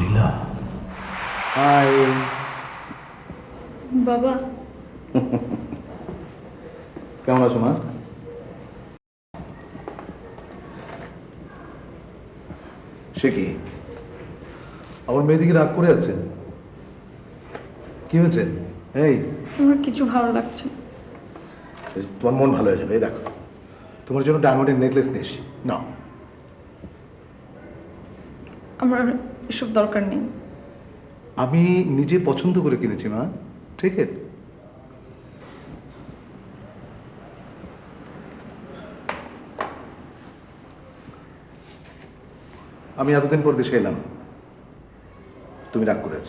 নীলা high বাবা। কেমন আছো মা? সে কি? আমার মেয়েদিকে রাগ করে আছেন কি হয়েছে? এই। আমার কিছু ভালো লাগছে তোমার মন ভালো হয়ে যাবে এই দেখো। তোমার জন্য ডায়মন্ডের নেকলেস নিয়ে এসছি। না আমার এসব দরকার নেই। আমি নিজে পছন্দ করে কিনেছি মা। ঠিক আছে? আমি এতদিন পর দেশে এলাম। তুমি রাগ করেছ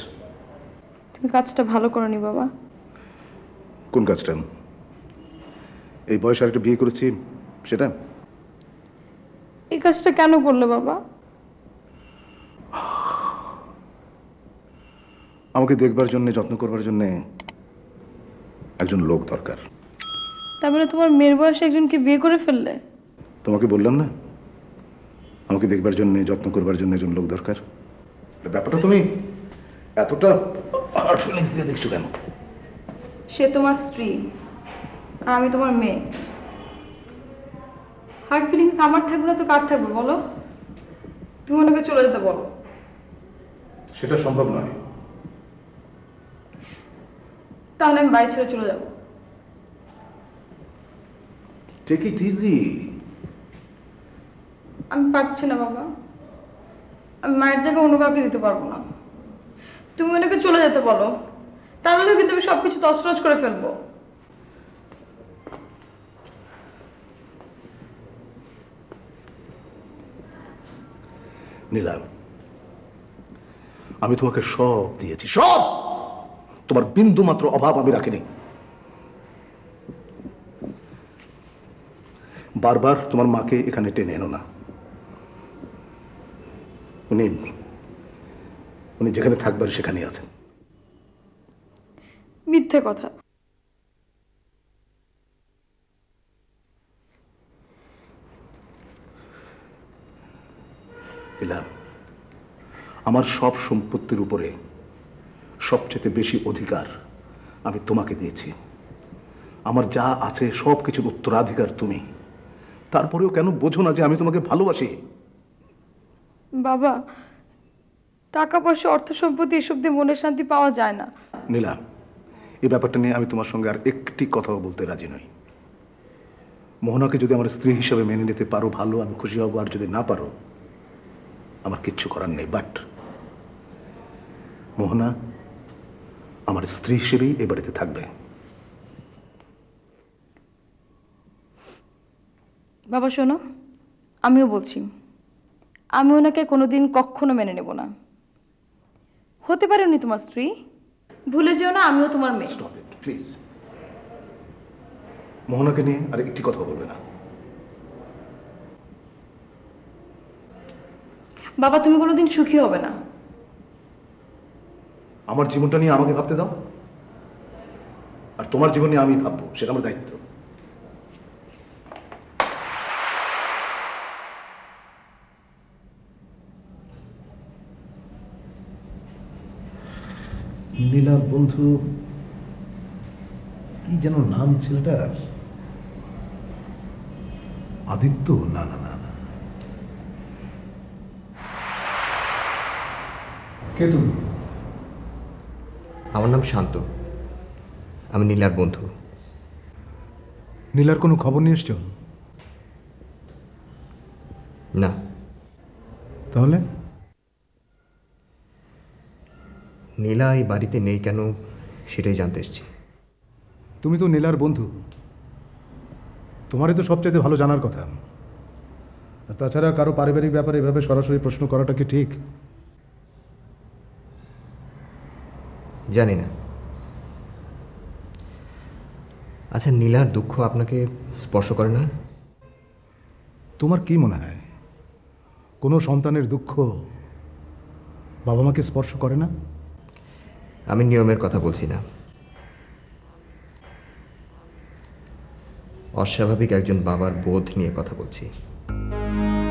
তুমি কাজটা ভালো করনি বাবা। কোন কাজটা? এই বয়সে আরেকটা বিয়ে করেছি সেটা? এই কাজটা কেন করলে বাবা? আমাকে দেখবার জন্য যত্ন করবার জন্য একজন লোক দরকার। তারপরে তোমার মেয়ের বয়সে একজনকে বিয়ে করে ফেললে? তোমাকে বললাম না? আমাকে দেখবার জন্য যত্ন করবার জন্য একজন লোক দরকার? ব্যাপারটা তুমি এতটা হার্ট ফিলিংস দিয়ে দেখছ কেন? সে তোমার স্ত্রী আর আমি তোমার মেয়ে। হার্ট ফিলিংস আমার থাকবে না তো কার থাকবে বলো? তুমি ওনাকে চলে যেতে বলো। সেটা সম্ভব নয়। তাহলে আমি বাড়ি ছেড়ে চলে যাব। টেক ইট ইজি আমি পারছি না বাবা। আমি মায়ের জায়গায় অন্য কাউকে দিতে পারব না। তুমি ওনাকে চলে যেতে বলো। তাহলে কিন্তু আমি সব কিছু তছরছ করে ফেলব। নিলাম। আমি তোমাকে সব দিয়েছি সব! তোমার বিন্দু মাত্র অভাব আমি রাখিনি। বারবার তোমার মাকে এখানে টেনে এনো না। উনি উনি যেখানে থাকবার সেখানেই আছেন। মিথ্যে কথা। আমার সব সম্পত্তির উপরে সবচেয়ে বেশি অধিকার আমি তোমাকে দিয়েছি। আমার যা আছে সব কিছুর উত্তরাধিকার তুমি। তারপরেও কেন বোঝো না যে আমি তোমাকে ভালোবাসি? বাবা টাকা পয়সা অর্থ সম্পত্তি এসব দিয়ে মনের শান্তি পাওয়া যায় না। নীলা এই ব্যাপারটা নিয়ে আমি তোমার সঙ্গে আর একটি কথাও বলতে রাজি নই। মোহনাকে যদি আমার স্ত্রী হিসেবে মেনে নিতে পারো ভালো আমি খুশি হব আর যদি না পারো আমার কিচ্ছু করার নেই। বাট মোহনা আমার স্ত্রী হিসেবেই এ বাড়িতে থাকবে। বাবা শোনো আমিও বলছি আমি ওনাকে কোনোদিন কখনো মেনে নেব না। হতে পারে উনি তোমার স্ত্রী? ভুলে যেও না আমিও তোমার মেয়ে। স্টপ ইট প্লিজ মোহনাকে নিয়ে আর একটি কথা বলবে না। বাবা তুমি কোনোদিন সুখী হবে না। আমার জীবনটা নিয়ে আমাকে ভাবতে দাও। আর তোমার জীবন নিয়ে আমি ভাববো সেটা আমার দায়িত্ব। নীলার বন্ধু কি যেন নাম ছেলেটার? আদিত্য? না না না না। কে তুমি? আমার নাম শান্ত। আমি নীলার বন্ধু। নীলার কোনো খবর নিয়ে এসছো? না। তাহলে? নীলা এই বাড়িতে নেই কেন সেটাই জানতে এসছি। তুমি তো নীলার বন্ধু। তোমারই তো সবচাইতে ভালো জানার কথা। আর তাছাড়া কারও পারিবারিক ব্যাপারে এভাবে সরাসরি প্রশ্ন করাটা কি ঠিক? জানি না আচ্ছা নীলার দুঃখ আপনাকে স্পর্শ করে না? তোমার কি মনে হয়? কোনো সন্তানের দুঃখ বাবা মাকে স্পর্শ করে না? আমি নিয়মের কথা বলছি না। অস্বাভাবিক একজন বাবার বোধ নিয়ে কথা বলছি।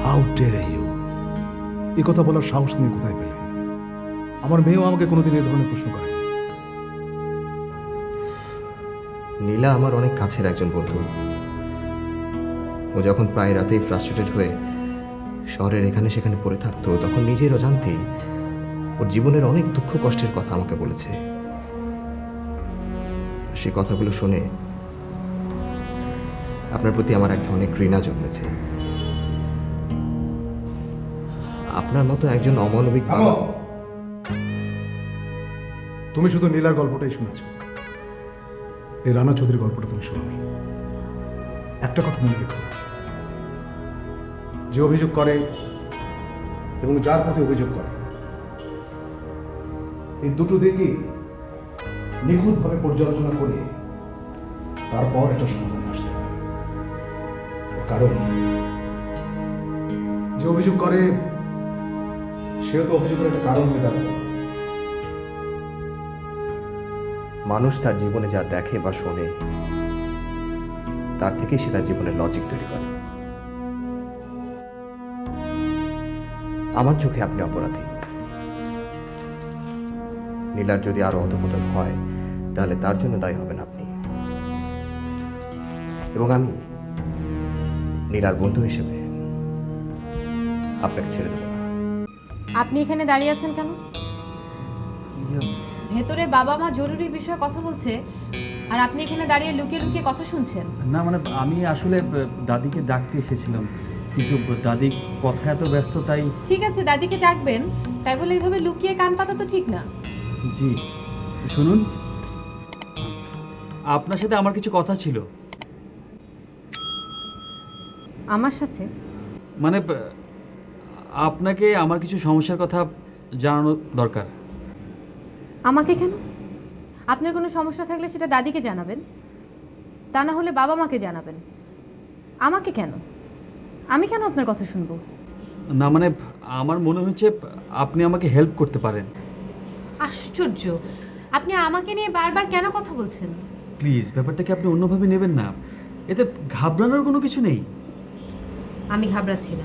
হাউ ডে ইউ এ কথা বলার সাহস নিয়ে কোথায় পেলে? আমার মেয়েও আমাকে কোনোদিন এই ধরনের প্রশ্ন করে নীলা আমার অনেক কাছের একজন বন্ধু। ও যখন প্রায় রাতেই ফ্রাস্ট্রেটেড হয়ে শহরের এখানে সেখানে পড়ে থাকতো, তখন নিজের অজান্তেই ওর জীবনের অনেক দুঃখ কষ্টের কথা আমাকে বলেছে। সে কথাগুলো শুনে আপনার প্রতি আমার এক ধরনের ঘৃণা জন্মেছে। আপনার মতো একজন অমানবিক তুমি শুধু নীলার গল্পটাই শুনেছ। এই রানা চৌধুরীর গল্পটা তুমি শোনোনি একটা কথা মনে রেখো। যে অভিযোগ করে এবং যার প্রতি অভিযোগ করে, এই দুটো দিকই নিখুঁতভাবে পর্যালোচনা করে তারপর একটা সমাধানে আসতে হবে কারণ যে অভিযোগ করে, সেও তো অভিযোগের একটা কারণ হয়ে দাঁড়াবে মানুষ তার জীবনে যা দেখে বা শোনে, তার থেকেই সে তার জীবনের লজিক তৈরি করে। আমার চোখে আপনি অপরাধী। নীলার যদি আরও অধপতন হয়, তাহলে তার জন্য দায়ী হবেন আপনি। এবং আমি নীলার বন্ধু হিসেবে আপনাকে ছেড়ে দেবো আপনি এখানে দাঁড়িয়ে আছেন কেন? ভেতরে বাবা মা জরুরি বিষয়ে কথা বলছে আর আপনি এখানে দাঁড়িয়ে লুকিয়ে লুকিয়ে কথা শুনছেন। না মানে আমি আসলে দাদিকে ডাকতে এসেছিলাম। কিন্তু দাদি কথা এত ব্যস্ত তাই ঠিক আছে দাদিকে ডাকবেন। তাই বলে এইভাবে লুকিয়ে কান পাতা তো ঠিক না। জি শুনুন। আপনার সাথে আমার কিছু কথা ছিল। আমার সাথে? মানে আপনাকে আমার কিছু সমস্যার কথা জানানো দরকার। আমাকে কেন? আপনার কোনো সমস্যা থাকলে সেটা দাদিকে জানাবেন। তা না হলে বাবা মাকে জানাবেন। আমাকে কেন? আমি কেন আপনার কথা শুনব? না মানে আমার মনে হচ্ছে আপনি আমাকে হেল্প করতে পারেন। আশ্চর্য! আপনি আমাকে নিয়ে বারবার কেন কথা বলছেন? প্লিজ ব্যাপারটাকে আপনি অন্যভাবে নেবেন না। এতে ঘাবড়ানোর কোনো কিছু নেই। আমি ঘাবড়াচ্ছি না।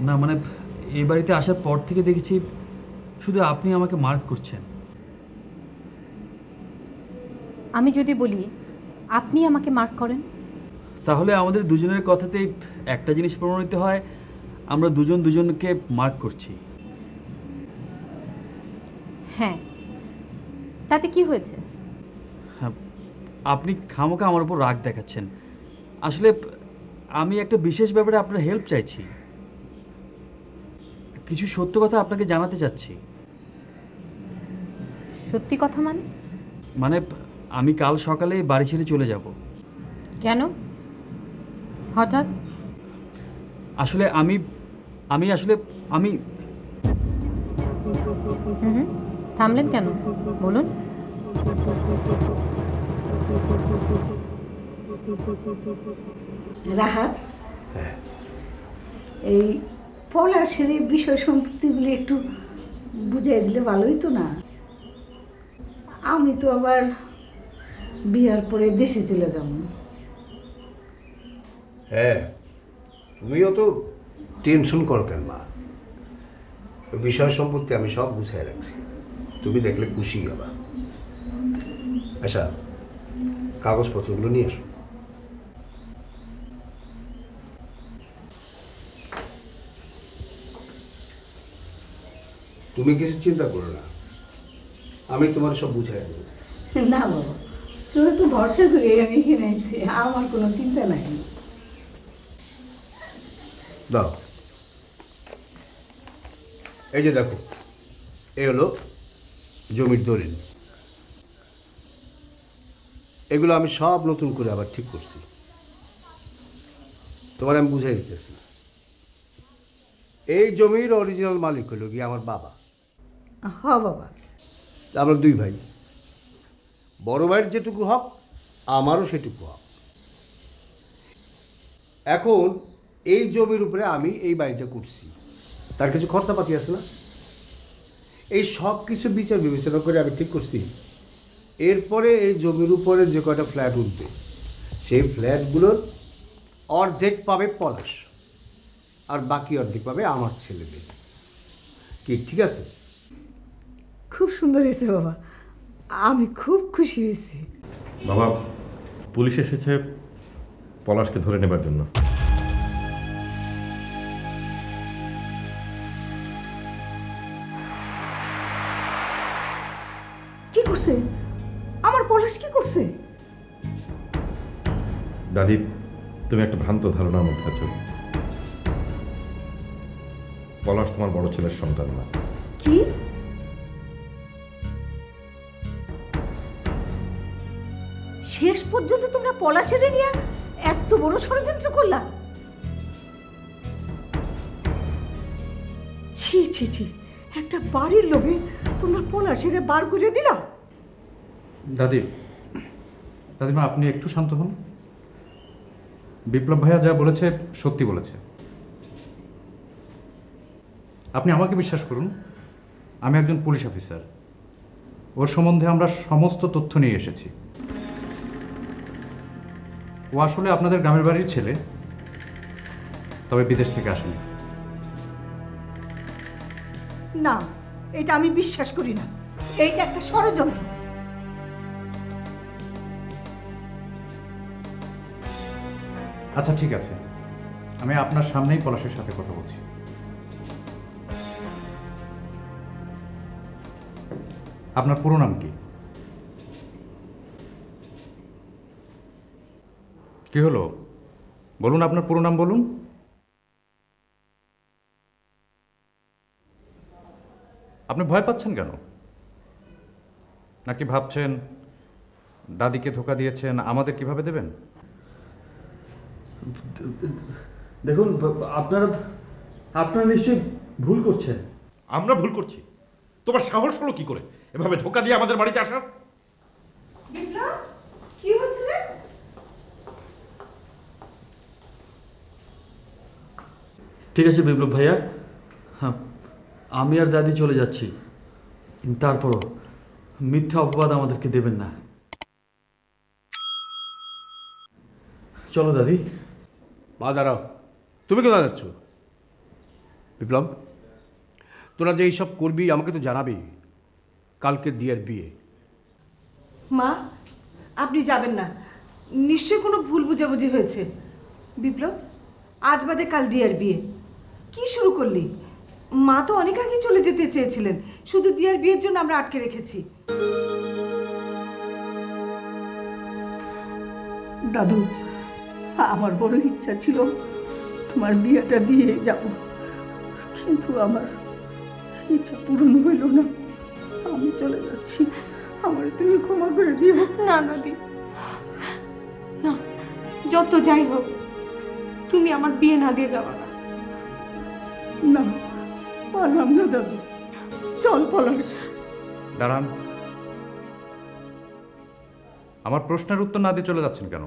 না মানে এই বাড়িতে আসার পর থেকে দেখেছি শুধু আপনি আমাকে মার্ক করছেন। আমি যদি বলি আপনি আমাকে মার্ক করেন? তাহলে আমাদের দুজনের কথাতেই একটা জিনিস প্রমাণিত হয় আমরা দুজন দুজনকে মার্ক করছি। হ্যাঁ। তাতে কি হয়েছে? হ্যাঁ, আপনি খামোকা আমার উপর রাগ দেখাচ্ছেন। আসলে আমি একটা বিশেষ ব্যাপারে আপনার হেল্প চাইছি। কিছু সত্য কথা আপনাকে জানাতে চাচ্ছি। সত্যি কথা মানে? মানে আমি কাল সকালে বাড়ি ছেড়ে চলে যাব। কেন? হঠাৎ? আসলে আমি আমি আসলে আমি হুম থামলেন কেন? বলুন। রাহাত? এই পলাশের এই বিষয় সম্পত্তিগুলি একটু বুঝাই দিলে ভালোই তো না? আমি তো আবার বিয়ার পরে দেশে চলে যাব। হ্যাঁ তুমিও তো টেনশন করো কেন মা? বিষয় সম্পত্তি আমি সব গুছিয়ে রাখছি। তুমি দেখলে খুশি হবা। আচ্ছা কাগজপত্রগুলো নিয়ে এসো তুমি কিছু চিন্তা করো না। আমি তোমার সব বুঝাই দেবো। না বাবা তোরা তো ভরসা করে আমি এখানে এসেছি আমার কোনো চিন্তা নাই। দাও। এই যে দেখো এই হলো জমির দলিল। এগুলো আমি সব নতুন করে আবার ঠিক করছি। তোমার আমি বুঝাই দিতেছি। এই জমির অরিজিনাল মালিক হলো গিয়ে আমার বাবা। হ বাবা। আমরা দুই ভাই। বড় ভাইয়ের যেটুকু হক, আমারও সেটুকু হক। এখন এই জমির উপরে আমি এই বাড়িটা করছি। তার কিছু খরচাপাতি আছে না? এই সব কিছু বিচার বিবেচনা করে আমি ঠিক করছি। এরপরে এই জমির উপরে যে কয়টা ফ্ল্যাট উঠবে, সেই ফ্ল্যাটগুলোর অর্ধেক পাবে পলাশ, আর বাকি অর্ধেক পাবে আমার ছেলেদের। কি, ঠিক আছে? খুব সুন্দর হয়েছে বাবা। আমি খুব খুশি হয়েছি। বাবা পুলিশ এসেছে পলাশকে ধরে নেবার জন্য। কি করছে? আমার পলাশ কি করছে? দাদি তুমি একটা ভ্রান্ত ধারণার মধ্যে আছো। পলাশ তোমার বড় ছেলের সন্তান না। কি? শেষ পর্যন্ত তোমরা পলাশেরে নিয়ে এত বড় ষড়যন্ত্র করলা? ছি ছি ছি, একটা বাড়ির লোভে তোমরা পলাশেরে বার করে দিলা? দাদি, দাদিমা, আপনি একটু শান্ত হন। বিপ্লব ভাইয়া যা বলেছে, সত্যি বলেছে। আপনি আমাকে বিশ্বাস করুন, আমি একজন পুলিশ অফিসার। ওর সম্বন্ধে আমরা সমস্ত তথ্য নিয়ে এসেছি। ও আসলে আপনাদের গ্রামের বাড়ির ছেলে। তবে বিদেশ থেকে আসেনি। না এটা আমি বিশ্বাস করি না। এইটা একটা ষড়যন্ত্র। আচ্ছা ঠিক আছে। আমি আপনার সামনেই পলাশের সাথে কথা বলছি। আপনার পুরো নাম কি? কি হলো? বলুন আপনার পুরো নাম বলুন। আপনি ভয় পাচ্ছেন কেন? নাকি ভাবছেন দাদিকে ধোকা দিয়েছেন আমাদের কীভাবে দেবেন? দেখুন আপনারা আপনারা নিশ্চয়ই ভুল করছেন। আমরা ভুল করছি। তোমার সাহস হলো কি করে? এভাবে ধোকা দিয়ে আমাদের বাড়িতে আসার? ঠিক আছে বিপ্লব ভাইয়া? হ্যাঁ আমি আর দাদি চলে যাচ্ছি। তারপরও মিথ্যা অপবাদ আমাদেরকে দেবেন না। চলো দাদি। মা দাঁড়াও। তুমি কোথায় যাচ্ছ? বিপ্লব তোরা যে এইসব করবি আমাকে তো জানাবি। কালকে দিয়ের বিয়ে। মা আপনি যাবেন না। নিশ্চয়ই কোনো ভুল বুঝাবুঝি হয়েছে। বিপ্লব আজ বাদে কাল দিয়ার বিয়ে। কি শুরু করলি? মা তো অনেক আগে চলে যেতে চেয়েছিলেন। শুধু দিয়ার বিয়ের জন্য আমরা আটকে রেখেছি। দাদু আমার বড় ইচ্ছা ছিল তোমার বিয়েটা দিয়ে যাব। কিন্তু আমার ইচ্ছা পূরণ হইল না। আমি চলে যাচ্ছি। আমার তুমি ক্ষমা করে দিও। না দাদি না যত যাই হোক তুমি আমার বিয়ে না দিয়ে যাওয়া। না, পারলাম না দাদু। চল পলাশ। দাঁড়ান। আমার প্রশ্নের উত্তর না দিয়ে চলে যাচ্ছেন কেন?